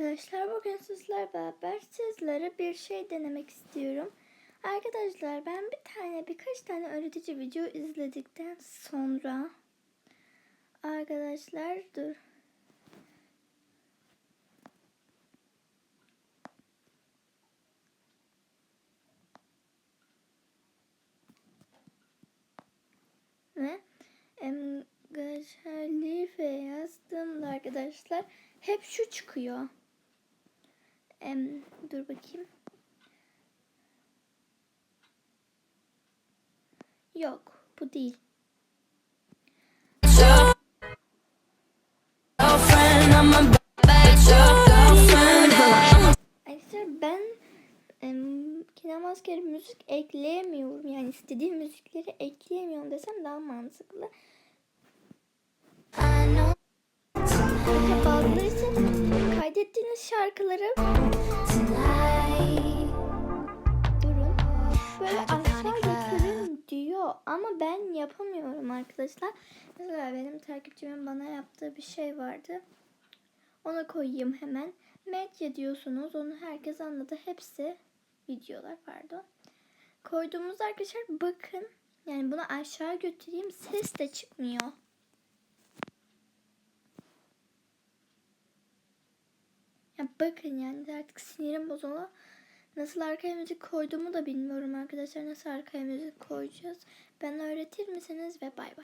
arkadaşlar. Bugün sizlerle beraber sizlere bir şey denemek istiyorum. Arkadaşlar ben bir tane birkaç tane öğretici video izledikten sonra arkadaşlar dur. Ve em, yazdığımda arkadaşlar hep şu çıkıyor. Em, dur bakayım. Yok bu değil. Arkadaşlar ben em, Kenan Maskeri müzik ekleyemiyorum. Yani istediğim müzikleri ekleyemiyorum desem daha mantıklı. Kaydettiğiniz şarkıları Böyle aşağı götürün diyor ama ben yapamıyorum arkadaşlar. Mesela benim takipçimin bana yaptığı bir şey vardı. Ona koyayım hemen. Medya diyorsunuz. Onu herkes anladı. Hepsi videolar pardon. Koyduğumuz arkadaşlar bakın. Yani bunu aşağı götüreyim. Ses de çıkmıyor. Ya bakın yani artık sinirim bozuldu. Nasıl arkaya müzik koyduğumu da bilmiyorum arkadaşlar. Nasıl arkaya müzik koyacağız? Ben öğretir misiniz ve bay bay.